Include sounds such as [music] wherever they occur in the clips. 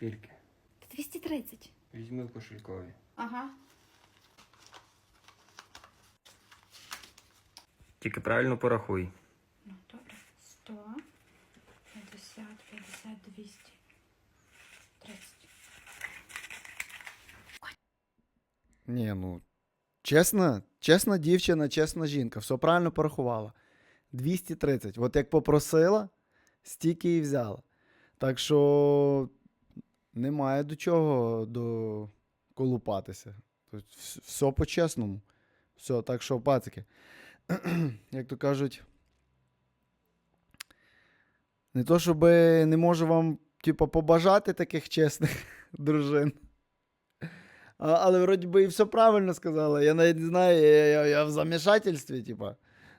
Скільки? 230. Візьми в кошелькові. Ага. Тільки правильно порахуй. Ну, добре. 100, 50, 50, 200, 30. Ні, ну. Чесна, чесна дівчина, чесна жінка. Все правильно порахувала. 230. От як попросила, стільки і взяла. Так що немає до чого доколупатися. Тут вс- все по-чесному. Все, так що, пацики, [clears throat] як то кажуть, не то, щоб не можу вам, типу, побажати таких чесних [laughs] дружин. А, але вроді би і все правильно сказала. Я навіть не знаю, я, я, я в замішательстві, типа,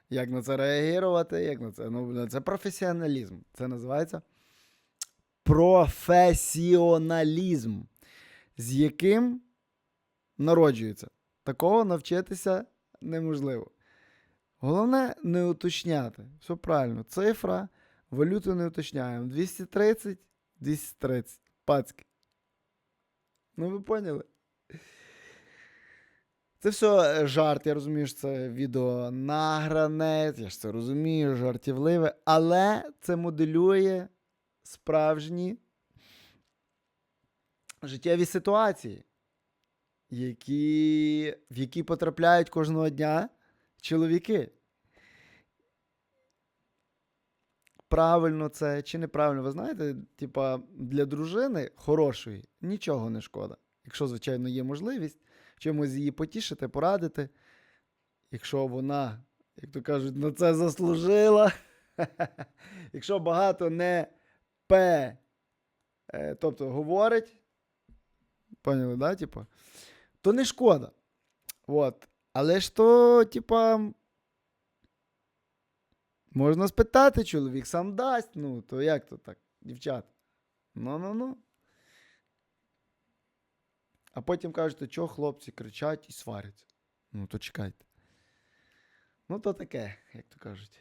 як на це реагувати, як на це. Ну, це професіоналізм. Це називається професіоналізм, з яким народжується. Такого навчитися неможливо. Головне не уточняти. Все правильно. Цифра, валюту не уточняємо. 230, 230. Пацки. Ну, ви поняли? Це все е, жарт, я розумію, що це відео награне, я ж це розумію, жартівливе, але це моделює справжні життєві ситуації, які, в які потрапляють кожного дня чоловіки. Правильно це чи неправильно, ви знаєте, типа для дружини хорошої нічого не шкода. Якщо, звичайно, є можливість чимось її потішити, порадити. Якщо вона, як то кажуть, на це заслужила. [laughs] Якщо багато не пе, е, тобто говорить, поняли, да, типа, то не шкода. От. Але ж то, типа, можна спитати, чоловік сам дасть. Ну, то як то так, дівчата? Ну-ну-ну. А потім кажете, що хлопці кричать і сваряться. Ну, то чекайте. Ну, то таке, як то кажуть.